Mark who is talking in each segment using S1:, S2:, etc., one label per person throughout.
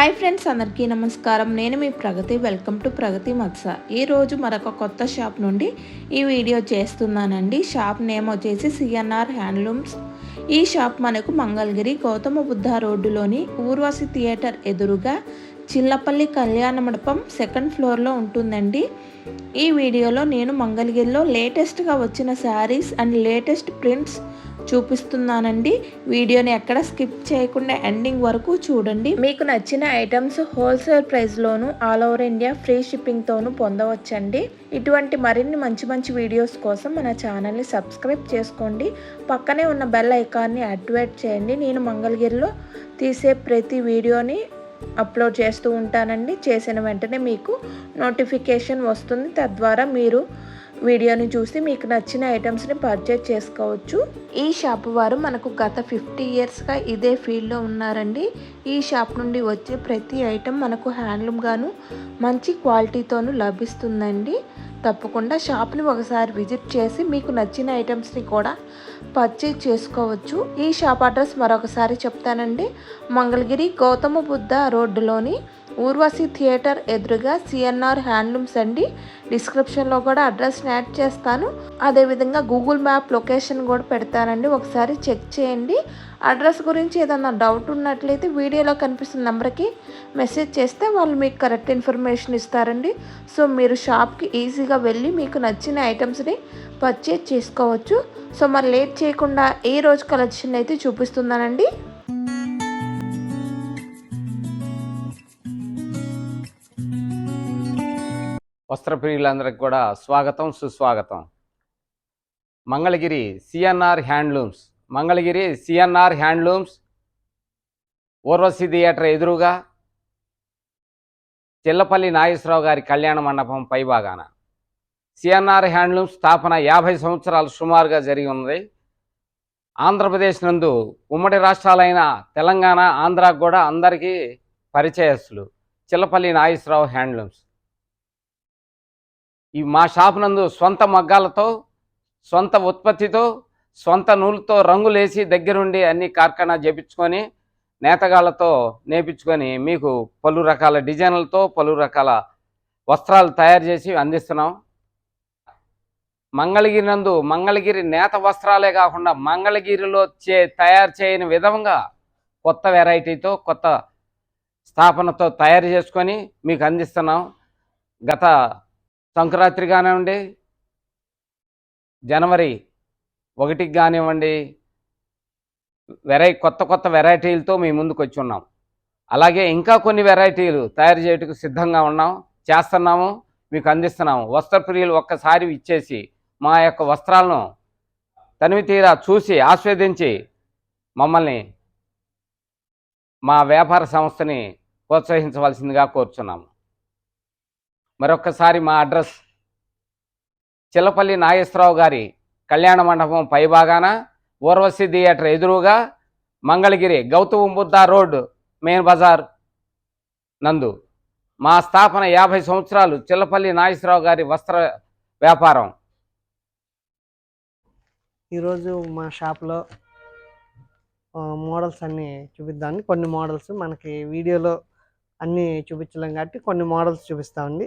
S1: Hi friends అందరికీ నమస్కారం. నేను మీ ప్రగతి. వెల్కమ్ టు ప్రగతి మత్స. ఈరోజు మరొక కొత్త షాప్ నుండి ఈ వీడియో చేస్తున్నానండి. షాప్ నేమ్ వచ్చేసి సిఎన్ఆర్ హ్యాండ్లూమ్స్ ఈ షాప్ మనకు మంగళగిరి గౌతమ బుద్ధ రోడ్డులోని ఊర్వశి థియేటర్ ఎదురుగా చిల్లపల్లి కళ్యాణ మండపం సెకండ్ ఫ్లోర్లో ఉంటుందండి. ఈ వీడియోలో నేను మంగళగిరిలో లేటెస్ట్గా వచ్చిన శారీస్ అండ్ లేటెస్ట్ ప్రింట్స్ చూపిస్తున్నానండి. వీడియోని ఎక్కడ స్కిప్ చేయకుండా ఎండింగ్ వరకు చూడండి. మీకు నచ్చిన ఐటమ్స్ హోల్సేల్ ప్రైస్లోను ఆల్ ఓవర్ ఇండియా ఫ్రీ షిప్పింగ్తోనూ పొందవచ్చండి. ఇటువంటి మరిన్ని మంచి మంచి వీడియోస్ కోసం మన ఛానల్ని సబ్స్క్రైబ్ చేసుకోండి. పక్కనే ఉన్న బెల్ ఐకాన్ని యాక్టివేట్ చేయండి. నేను మంగళగిరిలో తీసే ప్రతి వీడియోని అప్లోడ్ చేస్తూ ఉంటానండి. చేసిన వెంటనే మీకు నోటిఫికేషన్ వస్తుంది. తద్వారా మీరు వీడియోని చూసి మీకు నచ్చిన ఐటమ్స్ని పర్చేజ్ చేసుకోవచ్చు. ఈ షాప్ వారు మనకు గత ఫిఫ్టీ ఇయర్స్గా ఇదే ఫీల్డ్లో ఉన్నారండి. ఈ షాప్ నుండి వచ్చే ప్రతి ఐటెం మనకు హ్యాండ్లూమ్గాను మంచి క్వాలిటీతోనూ లభిస్తుందండి. తప్పకుండా షాప్ని ఒకసారి విజిట్ చేసి మీకు నచ్చిన ఐటమ్స్ని కూడా పర్చేజ్ చేసుకోవచ్చు. ఈ షాప్ అడ్రస్ మరొకసారి చెప్తానండి. మంగళగిరి గౌతమ బుద్ధ రోడ్డులోని ఊర్వశి థియేటర్ ఎదురుగా సిఎన్ఆర్ హ్యాండ్లూమ్స్ అండి. డిస్క్రిప్షన్లో కూడా అడ్రస్ని యాడ్ చేస్తాను. అదేవిధంగా గూగుల్ మ్యాప్ లొకేషన్ కూడా పెడతానండి. ఒకసారి చెక్ చేయండి. అడ్రస్ గురించి ఏదన్నా డౌట్ ఉన్నట్లయితే వీడియోలో కనిపిస్తున్న నెంబర్కి మెసేజ్ చేస్తే వాళ్ళు మీకు కరెక్ట్ ఇన్ఫర్మేషన్ ఇస్తారండి. సో మీరు షాప్కి ఈజీగా వెళ్ళి మీకు నచ్చిన ఐటమ్స్ని పర్చేజ్ చేసుకోవచ్చు. సో మరి లేట్ చేయకుండా ఈ రోజు కలెక్షన్ అయితే చూపిస్తున్నానండి.
S2: వస్త్రప్రియులందరికి కూడా స్వాగతం సుస్వాగతం. Mangalagiri CNR handlooms. Mangalagiri CNR handlooms Urvashi theatre ఎదురుగా చిల్లపల్లి నాగేశ్వరరావు గారి కళ్యాణ మండపం పైభాగాన సిఎన్ఆర్ హ్యాండ్లూమ్స్ స్థాపన యాభై సంవత్సరాలు సుమారుగా జరిగి ఉంది ఆంధ్రప్రదేశ్ నందు ఉమ్మడి రాష్ట్రాలైన తెలంగాణ ఆంధ్రాకు కూడా అందరికీ పరిచయస్తులు. చిల్లపల్లి నాగేశ్వరరావు హ్యాండ్లూమ్స్. ఈ మా షాప్ నందు సొంత మగ్గాలతో సొంత ఉత్పత్తితో సొంత నూలుతో రంగులేసి దగ్గరుండి అన్ని కార్ఖానా చేపించుకొని నేతగాళ్ళతో నేపించుకొని మీకు పలు రకాల డిజైన్లతో పలు రకాల వస్త్రాలు తయారు చేసి అందిస్తున్నాం. మంగళగిరి నందు మంగళగిరి నేత వస్త్రాలే కాకుండా మంగళగిరిలో చే తయారు చేయని విధంగా కొత్త వెరైటీతో కొత్త స్థాపనతో తయారు చేసుకొని మీకు అందిస్తున్నాం. గత సంక్రాంతి కానివ్వండి జనవరి ఒకటికి కానివ్వండి వెరై కొత్త కొత్త వెరైటీలతో మీ ముందుకు వచ్చి ఉన్నాం. అలాగే ఇంకా కొన్ని వెరైటీలు తయారు చేయటకు సిద్ధంగా ఉన్నాం చేస్తున్నాము మీకు అందిస్తున్నాము. వస్త్రప్రియులు ఒక్కసారి ఇచ్చేసి మా యొక్క వస్త్రాలను తనివి తీరా చూసి ఆస్వాదించి మమ్మల్ని మా వ్యాపార సంస్థని ప్రోత్సహించవలసిందిగా కోరుచున్నాము. మరొక్కసారి మా అడ్రస్ చిల్లపల్లి నాగేశ్వరరావు గారి కళ్యాణ మండపం పైభాగాన ఊర్వశి థియేటర్ ఎదురుగా Mangalagiri Gautam Buddha road main bazaar నందు మా స్థాపన యాభై సంవత్సరాలు చిల్లపల్లి నాగేశ్వరరావు గారి వస్త్ర వ్యాపారం.
S3: ఈరోజు మా షాప్లో మోడల్స్ అన్నీ చూపిద్దామండి కొన్ని మోడల్స్ మనకి వీడియోలో అన్నీ చూపించలేం కాబట్టి కొన్ని మోడల్స్ చూపిస్తామండి.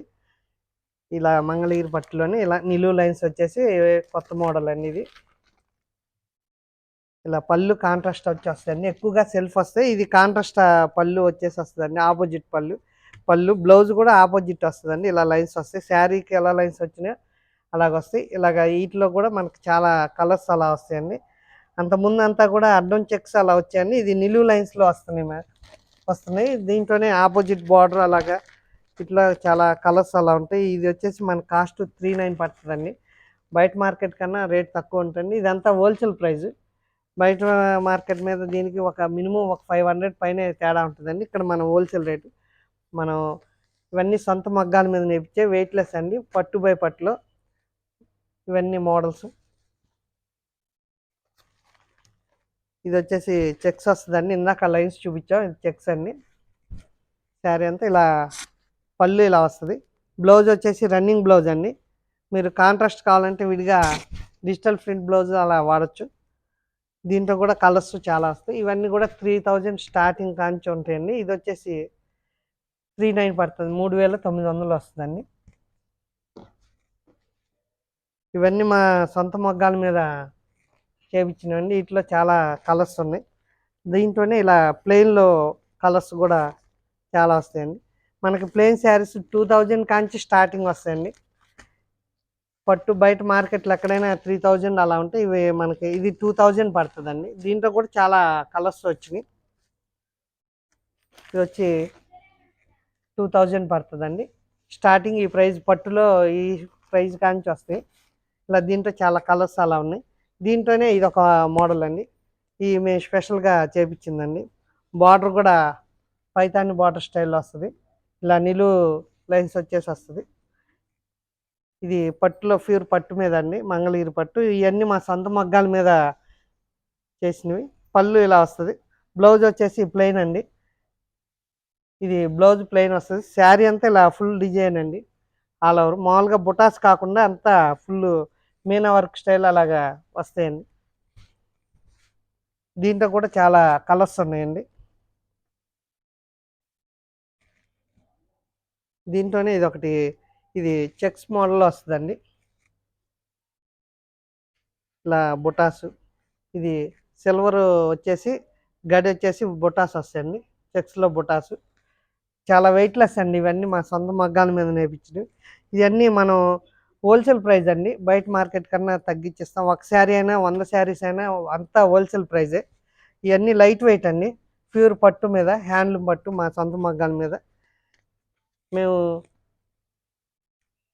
S3: ఇలా మంగళగిరి పట్టులోనే ఇలా నిలువు లైన్స్ వచ్చేసి కొత్త మోడల్ అండి ఇది ఇలా పళ్ళు కాంట్రాస్ట్ వచ్చి ఎక్కువగా సెల్ఫ్ వస్తాయి. ఇది కాంట్రాస్ట్ పళ్ళు వచ్చేసి వస్తుందండి. ఆపోజిట్ పళ్ళు. పళ్ళు బ్లౌజ్ కూడా ఆపోజిట్ వస్తుందండి. ఇలా లైన్స్ వస్తాయి. శారీకి ఎలా లైన్స్ వచ్చినాయో అలాగ వస్తాయి. ఇలాగ వీటిలో కూడా మనకి చాలా కలర్స్ అలా వస్తాయండి. అంతకుముందు అంతా కూడా అడ్డం చెక్స్ అలా వచ్చాయండి. ఇది నిలువు లైన్స్లో వస్తున్నాయి మ్యా వస్తున్నాయి. దీంట్లోనే ఆపోజిట్ బార్డర్ అలాగా ఇట్లా చాలా కలర్స్ అలా ఉంటాయి. ఇది వచ్చేసి మన కాస్ట్ త్రీ నైన్ పడుతుందండి. బయట మార్కెట్ కన్నా రేట్ తక్కువ ఉంటుంది ఇదంతా హోల్సేల్ ప్రైస్. బయట మార్కెట్ మీద దీనికి ఒక మినిమం ఒక ఫైవ్ హండ్రెడ్ పైన తేడా ఉంటుందండి. ఇక్కడ మన హోల్సేల్ రేటు. మనం ఇవన్నీ సొంత మగ్గాల మీద నేర్పించే వెయిట్లెస్ అండి. పట్టు బై పట్టులో ఇవన్నీ మోడల్స్. ఇది వచ్చేసి చెక్స్ వస్తుందండి. ఇందాక లైన్స్ చూపించాం. ఇది చెక్స్ అండి. శారీ అంతా ఇలా పళ్ళు ఇలా వస్తుంది. బ్లౌజ్ వచ్చేసి రన్నింగ్ బ్లౌజ్ అండి. మీరు కాంట్రాస్ట్ కావాలంటే విడిగా డిజిటల్ ప్రింట్ బ్లౌజ్ అలా వాడచ్చు. దీంట్లో కూడా కలర్స్ చాలా వస్తాయి. ఇవన్నీ కూడా త్రీ థౌజండ్ స్టార్టింగ్ కాంచి ఉంటాయండి. ఇది వచ్చేసి త్రీ నైన్ పడుతుంది. మూడు వేల తొమ్మిది వందలు వస్తుందండి. ఇవన్నీ మా సొంత మొగ్గాల మీద చేపించినవండి. వీటిలో చాలా కలర్స్ ఉన్నాయి. దీంట్లోనే ఇలా ప్లెయిన్లో కలర్స్ కూడా చాలా వస్తాయండి. మనకి plain saris two thousand Kanchi starting వస్తాయండి. పట్టు బయట మార్కెట్లో ఎక్కడైనా త్రీ థౌజండ్ అలా ఉంటే ఇవి మనకి ఇది టూ థౌజండ్ పడుతుందండి. దీంట్లో కూడా చాలా కలర్స్ వచ్చినాయి. ఇది వచ్చి టూ థౌజండ్ పడుతుందండి. స్టార్టింగ్ ఈ ప్రైజ్ పట్టులో ఈ ప్రైజ్ కాంచి వస్తాయి. ఇలా దీంట్లో చాలా కలర్స్ అలా ఉన్నాయి. దీంట్లోనే ఇది ఒక మోడల్ అండి. ఈ మేము స్పెషల్గా చేపించిందండి. బార్డర్ కూడా పైతాని బార్డర్ స్టైల్లో వస్తుంది. ఇలా నిలువు లైన్స్ వచ్చేసి వస్తుంది. ఇది పట్టులో ప్యూర్ పట్టు మీద అండి మంగళగిరి పట్టు. ఇవన్నీ మా సొంత మగ్గాల మీద చేసినవి. పళ్ళు ఇలా వస్తుంది. బ్లౌజ్ వచ్చేసి ప్లెయిన్ అండి. ఇది బ్లౌజ్ ప్లెయిన్ వస్తుంది. శారీ అంతా ఇలా ఫుల్ డిజైన్ అండి. All over. మామూలుగా బుటాస్ కాకుండా అంతా ఫుల్ మీనా వర్క్ స్టైల్ అలాగా వస్తాయండి. దీంట్లో కూడా చాలా కలర్స్ ఉన్నాయండి. దీంట్లోనే ఇది ఒకటి ఇది చెక్స్ మోడల్ వస్తుందండి. ఇలా బుటాస్ ఇది సిల్వర్ వచ్చేసి గడి వచ్చేసి బుటాస్ వస్తాయండి చెక్స్లో బుటాస్. చాలా వెయిట్లెస్ అండి ఇవన్నీ మా సొంత మగ్గాల మీద నేర్పించినవి. ఇవన్నీ మనం హోల్సేల్ ప్రైస్ అండి బయట మార్కెట్ కన్నా తగ్గించిస్తాం. ఒక శారీ అయినా వంద శారీస్ అయినా అంతా హోల్సేల్ ప్రైజే. ఇవన్నీ లైట్ వెయిట్ అండి ప్యూర్ పట్టు మీద హ్యాండ్లూమ్ పట్టు మా సొంత మగ్గాల మీద. మేము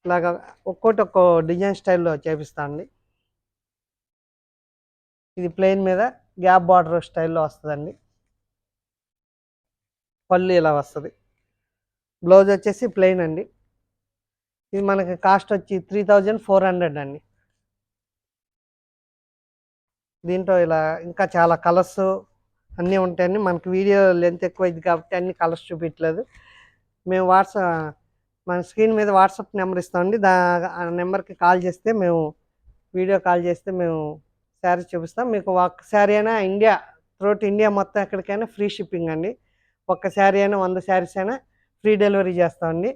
S3: ఇలాగా ఒక్కోటి ఒక్కో డిజైన్ స్టైల్లో చేపిస్తామండి ఇది ప్లెయిన్ మీద గ్యాప్ బార్డర్ స్టైల్లో వస్తుందండి. పళ్ళు ఇలా వస్తుంది. బ్లౌజ్ వచ్చేసి ప్లెయిన్ అండి. ఇది మనకి కాస్ట్ వచ్చి త్రీ థౌజండ్ ఫోర్ హండ్రెడ్ అండి. దీంట్లో ఇలా ఇంకా చాలా కలర్స్ అన్నీ ఉంటాయండి. మనకి వీడియో లెంత్ ఎక్కువ అయింది కాబట్టి అన్ని కలర్స్ చూపించలేదు. మేము వాట్సాప్ మన స్క్రీన్ మీద వాట్సాప్ నెంబర్ ఇస్తామండి దా ఆ నెంబర్కి కాల్ చేస్తే మేము వీడియో కాల్ చేస్తే మేము శారీ చూపిస్తాం. మీకు ఒక్క శారీ అయినా ఇండియా త్రూట్ ఇండియా మొత్తం ఎక్కడికైనా ఫ్రీ షిప్పింగ్ అండి. ఒక్క శారీ అయినా వంద శారీస్ అయినా ఫ్రీ డెలివరీ చేస్తామండి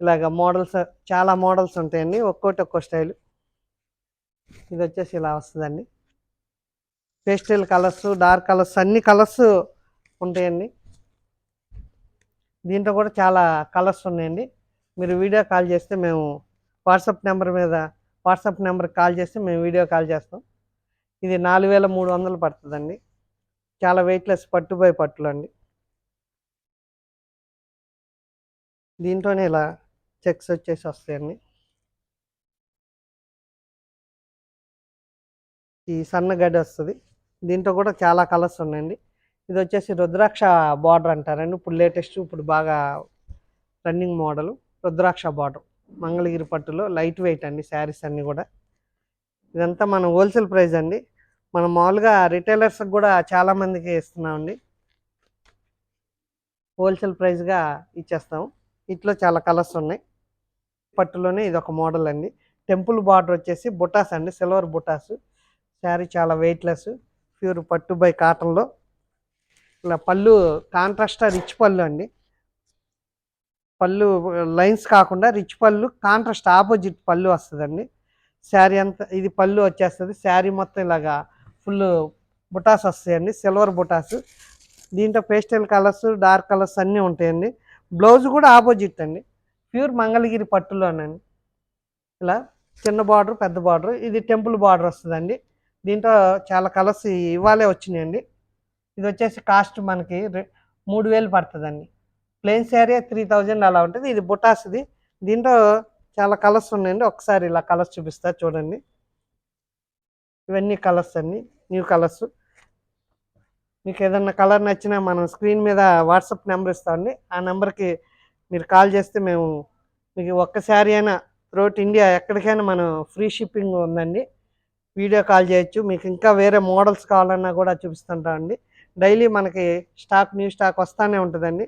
S3: ఇలాగ మోడల్స్ చాలా మోడల్స్ ఉంటాయండి. ఒక్కోటి ఒక్కో స్టైల్. ఇది వచ్చేసి ఇలా వస్తుందండి. పేస్టల్ కలర్స్ డార్క్ కలర్స్ అన్ని కలర్స్ ఉంటాయండి. దీంట్లో కూడా చాలా కలర్స్ ఉన్నాయండి. మీరు వీడియో కాల్ చేస్తే మేము వాట్సాప్ నెంబర్ మీద వాట్సాప్ నెంబర్కి కాల్ చేస్తే మేము వీడియో కాల్ చేస్తాం. ఇది నాలుగు వేల మూడు వందలు పడుతుందండి. చాలా వెయిట్లెస్ పట్టు బై పట్టులు అండి. దీంట్లోనే ఇలా చెక్స్ వచ్చేసి వస్తాయండి. ఈ సన్నగడ్డ వస్తుంది. దీంట్లో కూడా చాలా కలర్స్ ఉన్నాయండి. ఇది వచ్చేసి రుద్రాక్ష బార్డర్ అంటారండి. ఇప్పుడు లేటెస్ట్ ఇప్పుడు బాగా running model. Rudraksha border Mangalagiri పట్టులో లైట్ వెయిట్ అండి శారీస్ అన్నీ కూడా. ఇదంతా మన హోల్సేల్ ప్రైస్ అండి. మనం మామూలుగా రిటైలర్స్ కూడా చాలామందికి ఇస్తున్నామండి. హోల్సేల్ ప్రైస్గా ఇచ్చేస్తాము. ఇట్లో చాలా కలర్స్ ఉన్నాయి. పట్టులోనే ఇది ఒక మోడల్ అండి. టెంపుల్ బార్డర్ వచ్చేసి బుటాస్ అండి సిల్వర్ బుటాస్. శారీ చాలా వెయిట్లెస్. ప్యూర్ పట్టు బై కాటన్లో. పళ్ళు కాంట్రాస్ట్ రిచ్ పళ్ళు అండి. పళ్ళు లైన్స్ కాకుండా రిచ్ పళ్ళు కాంట్రాస్ట్ ఆపోజిట్ పళ్ళు వస్తుందండి. శారీ అంతా ఇది పళ్ళు వచ్చేస్తుంది. శారీ మొత్తం ఇలాగా ఫుల్ బుటాస్ వస్తాయండి. సిల్వర్ బుటాస్. దీంట్లో పేస్టల్ కలర్స్ డార్క్ కలర్స్ అన్నీ ఉంటాయండి. బ్లౌజ్ కూడా ఆపోజిట్ అండి. ప్యూర్ మంగళగిరి పట్టులోనండి. ఇలా చిన్న బార్డర్ పెద్ద బార్డర్. ఇది టెంపుల్ బార్డర్ వస్తుందండి. దీంట్లో చాలా కలర్స్ ఇవాళే వచ్చినాయండి. ఇది వచ్చేసి కాస్ట్ మనకి మూడు వేలు పడుతుందండి. ప్లెయిన్ శారీ త్రీ థౌజండ్ అలా ఉంటుంది. ఇది బుటాస్ది. దీంట్లో చాలా కలర్స్ ఉన్నాయండి. ఒకసారి ఇలా కలర్స్ చూపిస్తా చూడండి. ఇవన్నీ కలర్స్ అండి. New colours. మీకు ఏదన్నా కలర్ నచ్చినా మనం స్క్రీన్ మీద వాట్సాప్ నెంబర్ ఇస్తామండి ఆ నెంబర్కి మీరు కాల్ చేస్తే మేము మీకు ఒక్క శారీ అయినా త్రూట్ ఇండియా ఎక్కడికైనా మనం ఫ్రీ షిప్పింగ్ ఉందండి. వీడియో కాల్ చేయొచ్చు. మీకు ఇంకా వేరే మోడల్స్ కావాలన్నా కూడా చూపిస్తుంటామండి డైలీ మనకి స్టాక్ న్యూ స్టాక్ వస్తూనే ఉంటుందండి.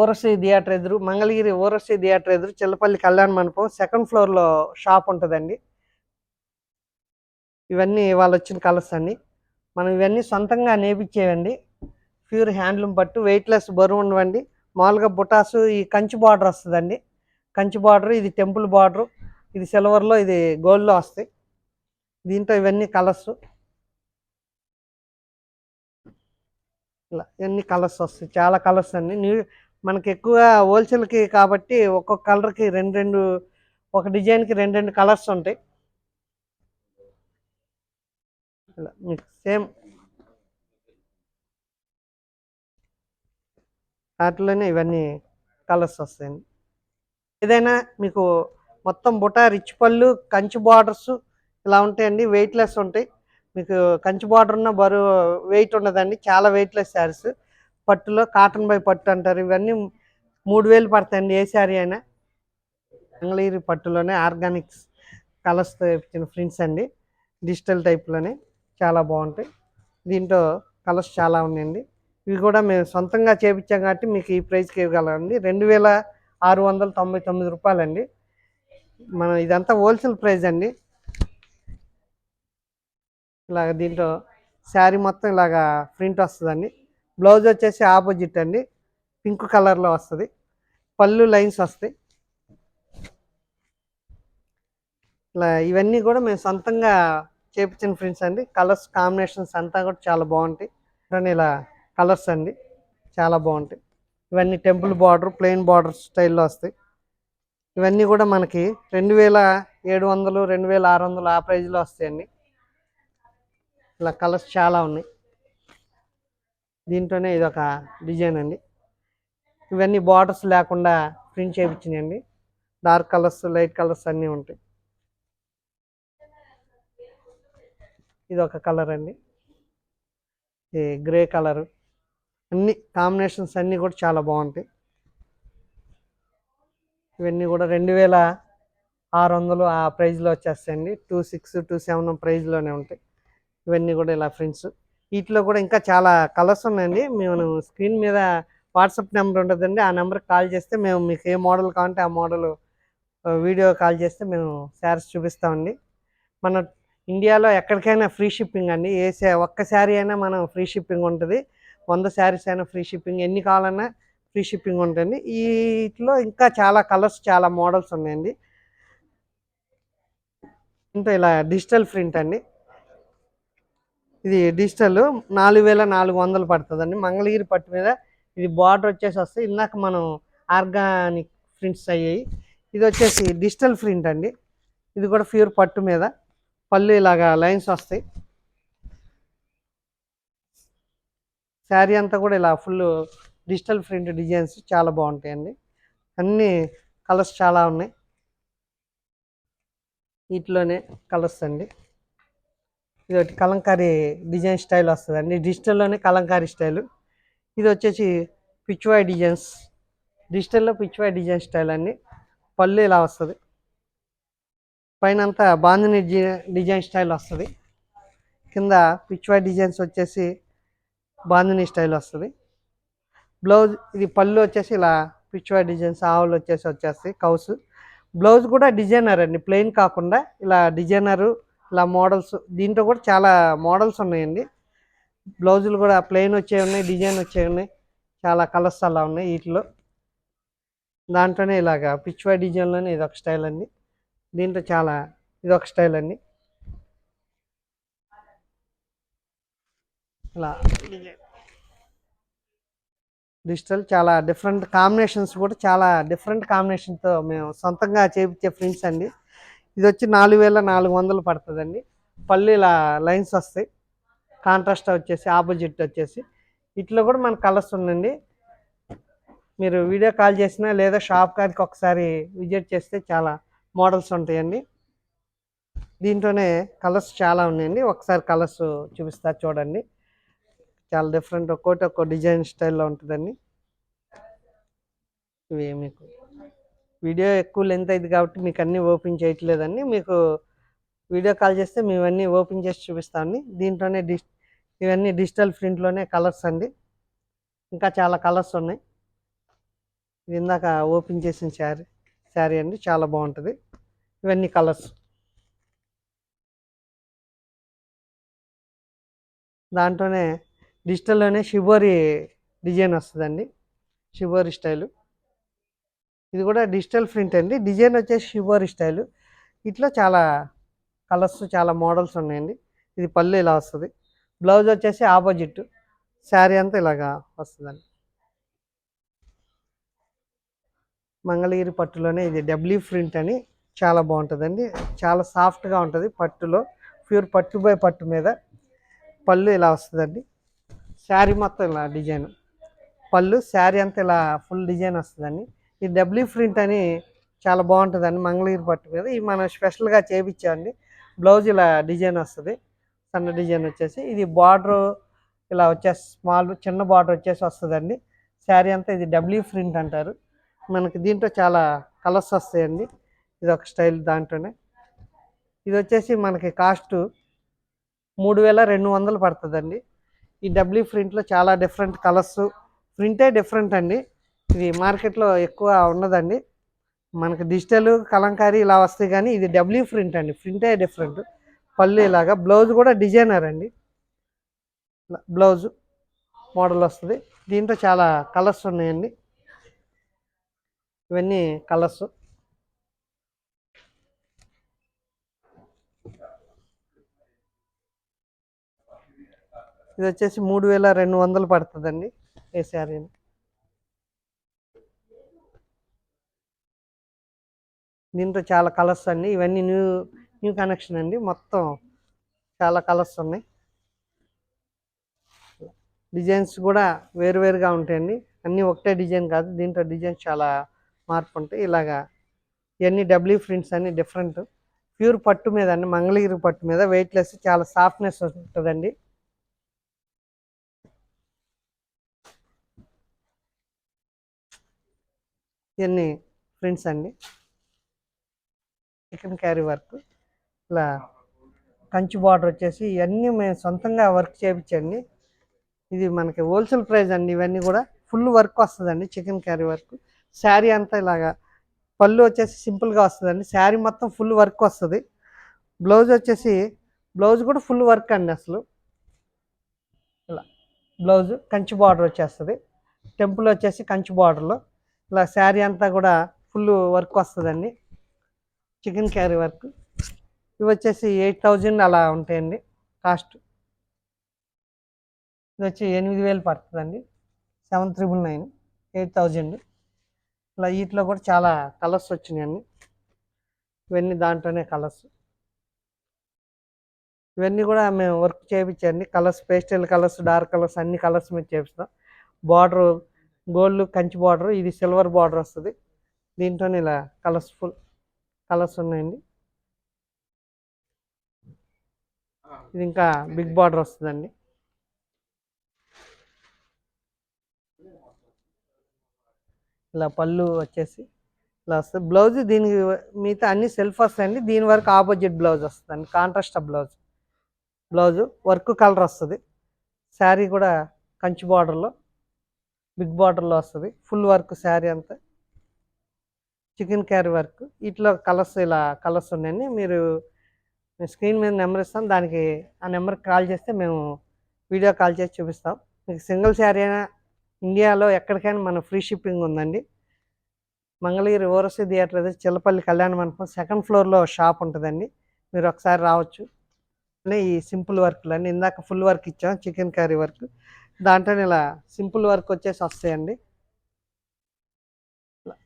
S3: ఓరసీ థియేటర్ ఎదురు మంగళగిరి ఓరసీ థియేటర్ ఎదురు చిల్లపల్లి కళ్యాణ మండపం సెకండ్ ఫ్లోర్లో షాప్ ఉంటుందండి. ఇవన్నీ వాళ్ళు వచ్చిన కలర్స్ అండి మనం ఇవన్నీ సొంతంగా నేపించేవండి ప్యూర్ హ్యాండ్లూమ్ పట్టు వెయిట్లెస్ బరువు ఉండవండి. మామూలుగా బుటాసు ఈ కంచి బార్డర్ వస్తుందండి. కంచి బార్డర్ ఇది టెంపుల్ బార్డర్ ఇది సిల్వర్లో ఇది గోల్డ్లో వస్తాయి. దీంట్లో ఇవన్నీ కలర్స్. ఇలా ఇవన్నీ కలర్స్ వస్తాయి? చాలా కలర్స్ అండి. న్యూ మనకి ఎక్కువ హోల్సేల్కి కాబట్టి ఒక్కొక్క కలర్కి రెండు రెండు ఒక డిజైన్కి రెండు రెండు కలర్స్ ఉంటాయి. ఇలా మీకు సేమ్. వాటిలోనే ఇవన్నీ కలర్స్ వస్తాయండి. ఏదైనా మీకు మొత్తం బుట రిచ్ పళ్ళు కంచి బార్డర్స్ ఇలా ఉంటాయండి. వెయిట్లెస్ ఉంటాయి. మీకు కంచి బార్డర్ ఉన్న బరువు వెయిట్ ఉండదండి చాలా వెయిట్లెస్ శారీస్. పట్టులో కాటన్ బై పట్టు అంటారు. ఇవన్నీ మూడు వేలు పడతాయండి ఏ శారీ అయినా. మంగళగిరి పట్టులోనే ఆర్గానిక్స్ కలర్స్తో ఇచ్చిన ప్రింట్స్ అండి. డిజిటల్ టైప్లోనే చాలా బాగుంటాయి. దీంట్లో కలర్స్ చాలా ఉన్నాయండి. ఇవి కూడా మేము సొంతంగా చేపించాం కాబట్టి మీకు ఈ ప్రైస్కి ఇవ్వగలండి రెండు వేల ఆరు వందల తొంభై తొమ్మిది రూపాయలండి. మనం ఇదంతా హోల్సేల్ ప్రైస్ అండి. ఇలాగ దీంట్లో శారీ మొత్తం ఇలాగా ప్రింట్ వస్తుందండి. బ్లౌజ్ వచ్చేసి ఆపోజిట్ అండి. పింక్ కలర్లో వస్తుంది. పళ్ళు లైన్స్ వస్తాయి. ఇలా ఇవన్నీ కూడా మేము సొంతంగా చేపించిన ప్రింట్స్ అండి. కలర్స్ కాంబినేషన్స్ అంతా కూడా చాలా బాగుంటాయి. ఇలా కలర్స్ అండి. చాలా బాగుంటాయి. ఇవన్నీ టెంపుల్ బార్డర్ ప్లెయిన్ బార్డర్ స్టైల్లో వస్తాయి. ఇవన్నీ కూడా మనకి రెండు వేల ఏడు వందలు రెండు వేల ఆరు వందలు ఆ ప్రైజ్లో వస్తాయండి. ఇలా కలర్స్ చాలా ఉన్నాయి. దీంట్లోనే ఇది ఒక డిజైన్ అండి. ఇవన్నీ బార్డర్స్ లేకుండా ప్రింట్ చేయించినాయండి. డార్క్ కలర్స్ లైట్ కలర్స్ అన్నీ ఉంటాయి. ఇది ఒక కలర్ అండి. ఇది గ్రే కలర్. అన్ని కాంబినేషన్స్ అన్నీ కూడా చాలా బాగుంటాయి. ఇవన్నీ కూడా రెండు వేల ఆరు వందలు ఆ ప్రైజ్లో వచ్చేస్తాయండి. టూ సిక్స్ టూ సెవెన్ ప్రైజ్లోనే ఉంటాయి. ఇవన్నీ కూడా ఇలా ఫ్రెండ్స్ వీటిలో కూడా ఇంకా చాలా కలర్స్ ఉన్నాయండి. మేము స్క్రీన్ మీద వాట్సాప్ నెంబర్ ఉంటుందండి ఆ నెంబర్కి కాల్ చేస్తే మేము మీకు ఏ మోడల్ కావాలంటే ఆ మోడల్ వీడియో కాల్ చేస్తే మేము శారీస్ చూపిస్తామండి. మన ఇండియాలో ఎక్కడికైనా ఫ్రీ షిప్పింగ్ అండి. ఏ ఒక్క శారీ అయినా మనం ఫ్రీ షిప్పింగ్ ఉంటుంది. వంద శారీస్ అయినా ఫ్రీ షిప్పింగ్ ఎన్ని కావాలన్నా ఫ్రీ షిప్పింగ్ ఉంటుంది వీటిలో ఇంకా చాలా కలర్స్ చాలా మోడల్స్ ఉన్నాయండి. ఇంకా ఇలా డిజిటల్ ప్రింట్ అండి. ఇది డిజిటల్ నాలుగు వేల నాలుగు వందలు పడుతుందండి. మంగళగిరి పట్టు మీద ఇది బార్డర్ వచ్చేసి వస్తే ఇందాక మనం ఆర్గానిక్ ప్రింట్స్ అయ్యాయి. ఇది వచ్చేసి డిజిటల్ ప్రింట్ అండి. ఇది కూడా ప్యూర్ పట్టు మీద పళ్ళు ఇలాగా లైన్స్ వస్తాయి. శారీ అంతా కూడా ఇలా ఫుల్ డిజిటల్ ప్రింట్ డిజైన్స్ చాలా బాగుంటాయండి. అన్ని కలర్స్ చాలా ఉన్నాయి. వీటిలోనే కలర్స్ అండి. ఇది ఒకటి కలంకారీ డిజైన్ స్టైల్ వస్తుందండి. డిజిటల్లోనే కలంకారీ స్టైల్. ఇది వచ్చేసి పిచ్వాయ్ డిజైన్స్. డిజిటల్లో పిచ్వాయ్ డిజైన్ స్టైల్ అండి. పళ్ళు ఇలా వస్తుంది. పైన అంతా బాందిని డిజైన్ స్టైల్ వస్తుంది. కింద పిచ్వాయ్ డిజైన్స్ వచ్చేసి బాందిని స్టైల్ వస్తుంది. బ్లౌజ్ ఇది పళ్ళు వచ్చేసి ఇలా పిచ్వాయ్ డిజైన్స్ ఆవులు వచ్చేసి వచ్చేస్తాయి కౌస్. బ్లౌజ్ కూడా డిజైనర్ అండి. ప్లెయిన్ కాకుండా ఇలా డిజైనరు ఇలా మోడల్స్ దీంట్లో కూడా చాలా మోడల్స్ ఉన్నాయండి. బ్లౌజులు కూడా ప్లెయిన్ వచ్చే ఉన్నాయి డిజైన్ వచ్చే ఉన్నాయి చాలా కలర్స్ అలా ఉన్నాయి వీటిలో. దాంట్లోనే ఇలాగా పిచ్వా డిజైన్లోనే ఇది ఒక స్టైల్ అండి. దీంట్లో చాలా ఇది ఒక స్టైల్ అండి. ఇలా. డిజిటల్ చాలా డిఫరెంట్ కాంబినేషన్స్ కూడా చాలా డిఫరెంట్ కాంబినేషన్తో మేము సొంతంగా చేపించే ఫ్రెండ్స్ అండి. ఇది వచ్చి నాలుగు వేల నాలుగు వందలు పడుతుందండి. పళ్ళు ఇలా లైన్స్ వస్తాయి. కాంట్రాస్ట్ వచ్చేసి ఆపోజిట్ వచ్చేసి. ఇట్లా కూడా మన కలర్స్ ఉందండి. మీరు వీడియో కాల్ చేసినా లేదా షాప్ కాడికి ఒకసారి విజిట్ చేస్తే చాలా మోడల్స్ ఉంటాయండి. దీంట్లోనే కలర్స్ చాలా ఉన్నాయండి. ఒకసారి కలర్స్ చూపిస్తా చూడండి. చాలా డిఫరెంట్ ఒక్కోటి ఒక్కో డిజైన్ స్టైల్లో ఉంటుందండి. ఇవి మీకు వీడియో ఎక్కువ లెంత్ అయింది కాబట్టి మీకు అన్నీ ఓపెన్ చేయట్లేదండి. మీకు వీడియో కాల్ చేస్తే మేము అన్నీ ఓపెన్ చేసి చూపిస్తామండి దీంట్లోనే డిస్ ఇవన్నీ డిజిటల్ ప్రింట్లోనే కలర్స్ అండి. ఇంకా చాలా కలర్స్ ఉన్నాయి. ఇది ఇందాక ఓపెన్ చేసిన శారీ శారీ అండి. చాలా బాగుంటుంది. ఇవన్నీ కలర్స్. దాంట్లోనే డిజిటల్లోనే షిబోరి డిజైన్ వస్తుందండి. షిబోరి స్టైలు ఇది కూడా డిజిటల్ ప్రింట్ అండి. డిజైన్ వచ్చేసి షిబోరి స్టైల్. ఇట్లా చాలా కలర్స్ చాలా మోడల్స్ ఉన్నాయండి. ఇది పళ్ళు ఇలా వస్తుంది. బ్లౌజ్ వచ్చేసి ఆపోజిట్. శారీ అంతా ఇలాగా వస్తుందండి. మంగళగిరి పట్టులోనే ఇది డబ్ల్యూ ప్రింట్ అని చాలా బాగుంటుందండి. చాలా సాఫ్ట్గా ఉంటుంది పట్టులో. ప్యూర్ పట్టు బై పట్టు మీద పళ్ళు ఇలా వస్తుందండి. శారీ మొత్తం ఇలా డిజైన్. పళ్ళు శారీ అంతా ఇలా ఫుల్ డిజైన్ వస్తుందండి. ఈ డబ్ల్యూ ప్రింట్ అని చాలా బాగుంటుందండి మంగళగిరి పట్టు మీద. ఇది మనం స్పెషల్గా చేయించామండి బ్లౌజ్ ఇలా డిజైన్ వస్తుంది సన్న డిజైన్ వచ్చేసి. ఇది బార్డర్ ఇలా వచ్చేసి స్మాల్ చిన్న బార్డర్ వచ్చేసి వస్తుందండి. శారీ అంతా ఇది డబ్ల్యూ ప్రింట్ అంటారు. మనకి దీంట్లో చాలా కలర్స్ వస్తాయండి. ఇది ఒక స్టైల్ దాంట్లోనే. ఇది వచ్చేసి మనకి కాస్ట్ మూడు వేల రెండు వందలు పడుతుందండి. ఈ డబ్ల్యూ ప్రింట్లో చాలా డిఫరెంట్ కలర్స్ ప్రింటే డిఫరెంట్ అండి. ఇది మార్కెట్లో ఎక్కువ ఉన్నదండి. మనకి డిజిటల్ కలంకారీ ఇలా వస్తాయి కానీ ఇది డబ్ల్యూ ప్రింట్ అండి. ప్రింటే డిఫరెంట్. పళ్ళు ఇలాగా. బ్లౌజ్ కూడా డిజైనర్ అండి. బ్లౌజ్ మోడల్ వస్తుంది. దీంట్లో చాలా కలర్స్ ఉన్నాయండి. ఇవన్నీ కలర్స్. ఇది వచ్చేసి మూడు వేల రెండు వందలు పడుతుందండి ఏ శారీని. దీంట్లో చాలా కలర్స్ అండి ఇవన్నీ న్యూ న్యూ కనెక్షన్ అండి. మొత్తం చాలా కలర్స్ ఉన్నాయి. డిజైన్స్ కూడా వేరువేరుగా ఉంటాయండి. అన్నీ ఒకటే డిజైన్ కాదు దీంట్లో డిజైన్స్ చాలా మార్పు ఉంటాయి. ఇలాగా ఇవన్నీ డబ్ల్యూ ప్రింట్స్ అన్ని డిఫరెంట్. ప్యూర్ పట్టు మీద అండి మంగళగిరి పట్టు మీద వెయిట్లెస్ చాలా సాఫ్ట్నెస్ ఉంటుందండి. ఇవన్నీ ప్రింట్స్ అండి. Chikankari work. ఇలా కంచి బార్డర్ వచ్చేసి ఇవన్నీ మేము సొంతంగా వర్క్ చేయించండి. ఇది మనకి హోల్సేల్ ప్రైస్ అండి. ఇవన్నీ కూడా ఫుల్ వర్క్ వస్తుందండి చికెన్ క్యారీ వర్క్. శారీ అంతా ఇలాగా పళ్ళు వచ్చేసి సింపుల్గా వస్తుందండి. శారీ మొత్తం ఫుల్ వర్క్ వస్తుంది. బ్లౌజ్ వచ్చేసి బ్లౌజ్ కూడా ఫుల్ వర్క్ అండి అసలు. ఇలా బ్లౌజ్ కంచి బార్డర్ వచ్చేస్తుంది. టెంపుల్ వచ్చేసి కంచి బార్డర్లో. ఇలా శారీ అంతా కూడా ఫుల్ వర్క్ వస్తుందండి. Chikankari work. ఇవి వచ్చేసి ఎయిట్ థౌజండ్ అలా ఉంటాయండి కాస్ట్. ఇది వచ్చి ఎనిమిది వేలు పడుతుందండి. Seven triple nine eight thousand. ఇలా వీటిలో కూడా చాలా కలర్స్ వచ్చినాయండి. ఇవన్నీ దాంట్లోనే కలర్స్. ఇవన్నీ కూడా మేము వర్క్ చేయించండి colours pastel colours dark colours అన్ని కలర్స్ మేము చేపిస్తాం. బార్డర్ గోల్డ్ కంచి బార్డర్ ఇది సిల్వర్ బార్డర్ వస్తుంది. దీంట్లోనే ఇలా కలర్స్ఫుల్. కలర్స్ ఉన్నాయండి. ఇది ఇంకా బిగ్ బార్డర్ వస్తుందండి. ఇలా పళ్ళు వచ్చేసి ఇలా వస్తుంది బ్లౌజ్ దీనికి మిగతా అన్ని సెల్ఫ్ వస్తాయండి. దీని వరకు ఆపోజిట్ బ్లౌజ్ వస్తుందండి. Contrast blouse. Blouse work colour వస్తుంది. శారీ కూడా కంచి బార్డర్లో బిగ్ బార్డర్లో వస్తుంది. ఫుల్ వర్క్ శారీ అంతా. Chikankari work. ఇట్లా కలర్స్ ఇలా కలర్స్ ఉన్నాయండి మీరు స్క్రీన్ మీద నెంబర్ ఇస్తాం. దానికి ఆ నెంబర్కి కాల్ చేస్తే మేము వీడియో కాల్ చేసి చూపిస్తాం. మీకు సింగిల్ శారీ అయినా ఇండియాలో ఎక్కడికైనా మన ఫ్రీ షిప్పింగ్ ఉందండి. మంగళగిరి ఓరసి థియేటర్ అది చిల్లపల్లి కళ్యాణ మండపం సెకండ్ ఫ్లోర్లో షాప్ ఉంటుందండి. మీరు ఒకసారి రావచ్చు. ఈ సింపుల్ వర్క్లు అండి ఇందాక ఫుల్ వర్క్ ఇచ్చాం చికెన్ కర్రీ వర్క్. దాంట్లో ఇలా సింపుల్ వర్క్ వచ్చేసి వస్తాయండి ఇలా.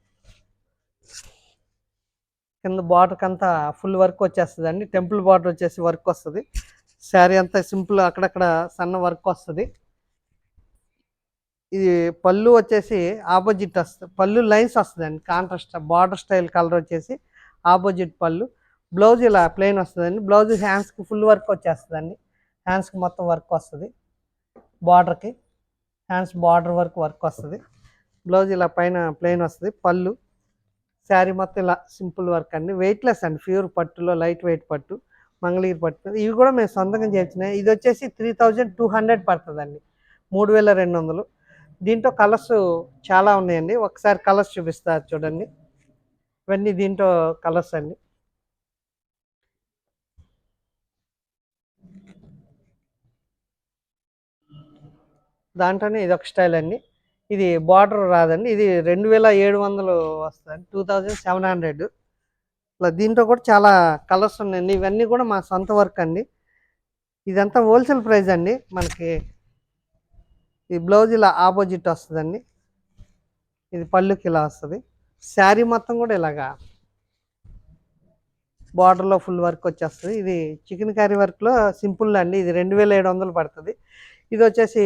S3: కింద బార్డర్కి అంతా ఫుల్ వర్క్ వచ్చేస్తుంది అండి టెంపుల్ బార్డర్ వచ్చేసి వర్క్ వస్తుంది. శారీ అంతా సింపుల్ అక్కడక్కడ సన్న వర్క్ వస్తుంది. ఇది పళ్ళు వచ్చేసి ఆపోజిట్ వస్తుంది. పళ్ళు లైన్స్ వస్తుందండి. కాంట్రాస్ట్ బార్డర్ స్టైల్ కలర్ వచ్చేసి ఆపోజిట్ పళ్ళు. బ్లౌజ్ ఇలా ప్లెయిన్ వస్తుందండి. బ్లౌజ్ హ్యాండ్స్కి ఫుల్ వర్క్ వచ్చేస్తుందండి. హ్యాండ్స్కి మొత్తం వర్క్ వస్తుంది. బార్డర్కి హ్యాండ్స్ బార్డర్ వర్క్ వర్క్ వస్తుంది. బ్లౌజ్ ఇలా పైన ప్లెయిన్ వస్తుంది. పళ్ళు శారీ మొత్తం ఇలా సింపుల్ వర్క్ అండి వెయిట్లెస్ అండి. ప్యూర్ పట్టులో లైట్ వెయిట్ పట్టు మంగళగిరి పట్టు. ఇవి కూడా మేము సొంతంగా చేయించినాయి ఇది వచ్చేసి త్రీ థౌజండ్ టూ హండ్రెడ్ పడుతుందండి. మూడు వేల రెండు వందలు. దీంట్లో కలర్స్ చాలా ఉన్నాయండి. ఒకసారి కలర్స్ చూపిస్తారు చూడండి. ఇవన్నీ దీంట్లో కలర్స్ అండి. దాంట్లోనే ఇది ఒక స్టైల్ అండి. ఇది బార్డర్ రాదండి. ఇది రెండు వేల ఏడు వందలు వస్తుంది. Two thousand seven hundred. ఇలా దీంట్లో కూడా చాలా కలర్స్ ఉన్నాయండి. ఇవన్నీ కూడా మా సొంత వర్క్ అండి. ఇదంతా హోల్సేల్ ప్రైస్ అండి. మనకి ఈ బ్లౌజ్ ఇలా ఆపోజిట్ వస్తుందండి. ఇది పళ్ళుకి ఇలా వస్తుంది. శారీ మొత్తం కూడా ఇలాగా బార్డర్లో ఫుల్ వర్క్ వచ్చేస్తుంది. ఇది చికెన్ కర్రీ వర్క్లో సింపుల్ అండి. ఇది రెండు వేల ఏడు వందలు పడుతుంది. ఇది వచ్చేసి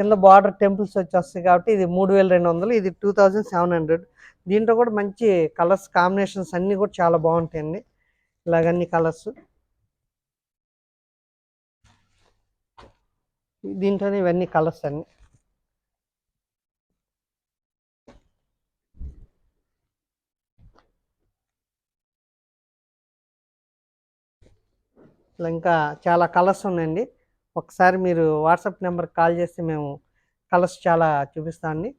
S3: కింద బార్డర్ టెంపుల్స్ వచ్చేస్తాయి కాబట్టి ఇది మూడు వేల రెండు వందలు ఇది టూ థౌజండ్ సెవెన్ హండ్రెడ్. దీంట్లో కూడా మంచి కలర్స్ కాంబినేషన్స్ అన్నీ కూడా చాలా బాగుంటాయండి. ఇలాగన్ని కలర్స్. దీంట్లోనే ఇవన్నీ కలర్స్ అన్నీ. ఇలా ఇంకా చాలా కలర్స్ ఉన్నాయండి. ఒకసారి మీరు వాట్సాప్ నెంబర్కి కాల్ చేస్తే మేము కలర్స్ చాలా చూపిస్తామండి.